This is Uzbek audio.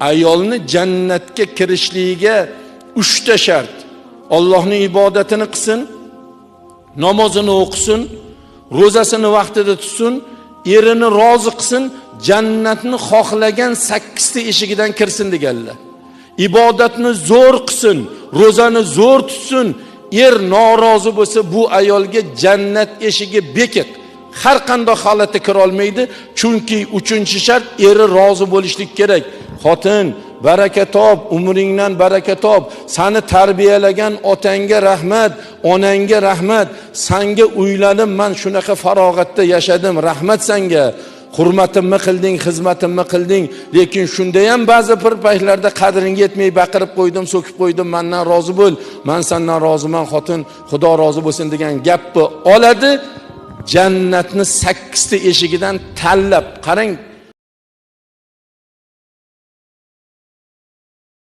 ayolni jannatga kirishligiga uchta shart. Allohning ibodatini qilsin namozini o'qisin ro'zasini vaqtida tutsin erini rozi qilsin jannatni xohlagan sakkizta eshigidan kirsin deganlar. Ibodatni zo'r qilsin ro'zani zo'r tutsin. Er norozi bo'lsa bu ayolga jannat eshigi bekiq. Har qanday holatda kira olmaydi chunki uchinchi shart eri rozi bo'lishlik kerak. Xotin baraka top umringdan baraka top. Sani tarbiyalagan otangga rahmat onangga rahmat. Sanga uylanib man shunaqa farog'atda yashadim. Rahmat sanga. Hurmatimni qilding xizmatimni qilding. Lekin shunda ham ba'zi bir paytlarda qadring yetmay baqirib qo'ydim so'kib qo'ydim. Mandan rozi bo'l. Man sandan roziman xotin. Xudo rozi bo'lsin degan gapni oladi. Jannatni sakkizta eshigidan tanlab qarang.